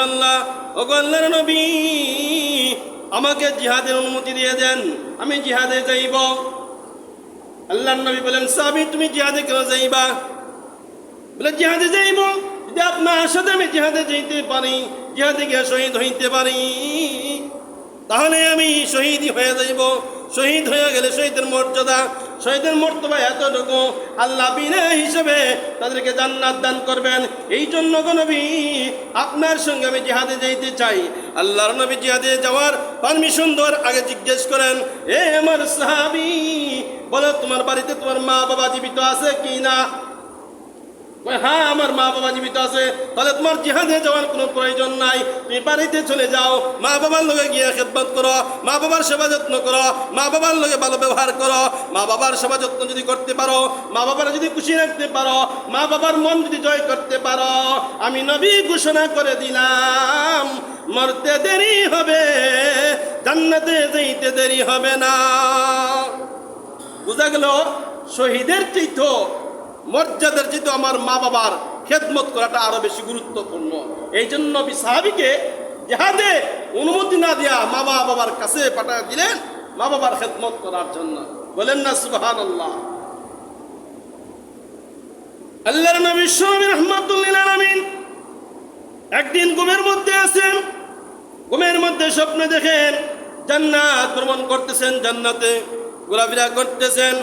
আল্লাহ আমাকে জিহাদের অনুমতি দিয়ে দেন, আমি জিহাদে যাইব। আল্লাহর নবী বলেন সাবি তুমি জিহাদে কেন যাইবা? বলে, জিহাদে যাইব, যদি আপনার সাথে আমি জিহাদে যাইতে পারি, জিহাদে গিয়ে শহীদ হইতে পারি, তাহলে আমি শহীদই হয়ে যাইব। শহীদ হয়ে গেলে শহীদের মর্যাদা শহীদের মর্তবা এতটুকু আল্লাহ বিনা হিসেবে তাদেরকে জান্নাত দান করবেন। এই জন্য নবী, আপনার সঙ্গে আমি জিহাদে যেতে চাই। আল্লাহর নবী জিহাদে যাওয়ার পারমিশন দেওয়ার আগে জিজ্ঞেস করেন, এ আমার সাহাবি, বলো তোমার বাড়িতে তোমার মা বাবা জীবিত আছে কি না হ্যাঁ আমার মা বাবা জীবিত আছে, তাহলে তোমার জিহাদে যাওয়ার কোনো প্রয়োজন নাই। তুমি বাড়িতে চলে যাও, মা বাবার লগে গিয়ে খেদমত করো, মা বাবার সেবা যত্ন করো, মা বাবার লগে ভালো ব্যবহার করো, মা বাবার সেবা যত্ন যদি করতে পারো, মা বাবার যদি খুশি রাখতে পারো, মা বাবার মন যদি জয় করতে পারো, আমি নবী ঘোষণা করে দিলাম, মরতে দেরি হবে, জান্নাতে যাইতে দেরি হবে না। বোঝা গেল, শহীদের চিত্র মর্যাদার চিত্র আমার মা বাবার খেদমত করাটা আরও বেশি গুরুত্বপূর্ণ। এই জন্য সাহাবিকে জেহাদে অনুমতি না দেয়া মা বাবার কাছে পাঠা দিলেন মা বাবার খেদমত করার জন্য। বলেন না সুবহান আল্লাহ আল্লাহর নবী স্বামী রহমাতুল্লিল আলামিন একদিন ঘুমের মধ্যে আছেন, ঘুমের মধ্যে স্বপ্ন দেখেন, জান্নাত ভ্রমণ করতেছেন জান্নাতে, ঘোরাফেরা করতেছেন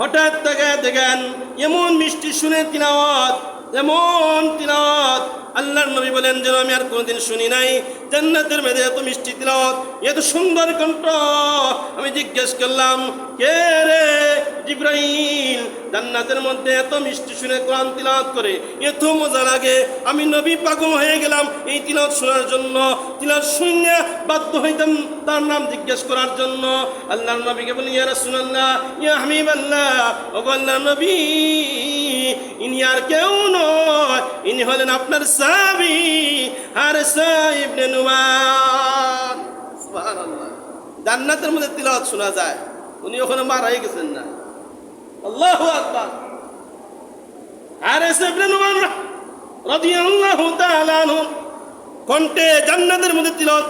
হঠাৎ তাকে দেখেন, এমন মিষ্টি শুনে তিনাওয়াত এমন তিলাওয়াত। আল্লাহর নবী বলেন, যেন আমি আর কোনোদিন শুনি নাই। জান্নাতের মেয়েদের এত মিষ্টি তিলাওয়াত, এত সুন্দর কণ্ঠ। আমি জিজ্ঞেস করলাম, কে রে? জান্নাতের মধ্যে এত মিষ্টি শুনে কোরআন তিলাওয়াত করে, এত মজা লাগে। আমি নবী পাগল হয়ে গেলাম এই তিলাওয়াত শোনার জন্য। তিলাওয়াত শুনে বাধ্য হইতাম তার নাম জিজ্ঞেস করার জন্য। আল্লাহর নবীকে বলি, ইয়া রাসূলুল্লাহ, ইয়া হাবিবাল্লাহ। ওগো আল্লাহর নবী, ইনি আর কেউ নয়। ইনি হলেন আপনার সাবি আর সুবহানাল্লাহ। জান্নাতের মধ্যে তিলাওয়াত শোনা যায়। উনি ওখানে মারাই গেছেন না। আর আনহু কণ্ঠে জান্নাতের মধ্যে তিলাওয়াত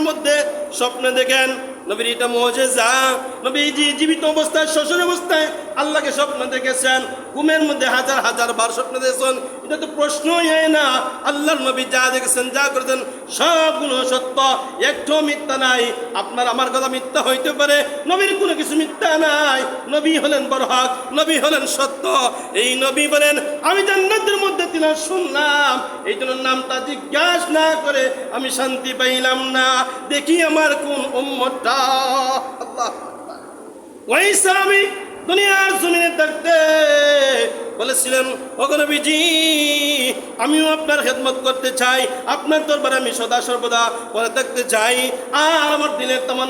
মধ্যে স্বপ্নে দেখেন নবীর এটা মজেজা, নবীজি জীবিত অবস্থায় শ্বশুর অবস্থায় আল্লাহকে স্বপ্ন দেখেছেন। ঘুমের মধ্যে হাজার হাজার বার স্বপ্ন দেখেছেন। এটা তো প্রশ্নই হয় না। আল্লাহর নবী যা দেখেছেন, যা করেছেন, সবগুলো সত্য। একটু মিথ্যা নাই। আপনার আমার কথা মিথ্যা হইতে পারে। নবীর কোনো কিছু মিথ্যা নাই। নবী হলেন বড় নবী হলেন সত্য। এই নবী বলেন, আমি জান্নাতের মধ্যে তিনা শুনলাম। এই জন্য নামটা জিজ্ঞাসা না করে আমি শান্তি পাইলাম না। দেখি আমার কোন উম্মতটা আল্লাহ ওই সাহাবী দুনিয়ার জমিনে থাকতে বলেছিলেন অগনবীজি আমিও আপনার খেদমত করতে চাই, আপনার দরবারে আমি সদা সর্বদা করে থাকতে চাই, আর আমার দিনের তেমন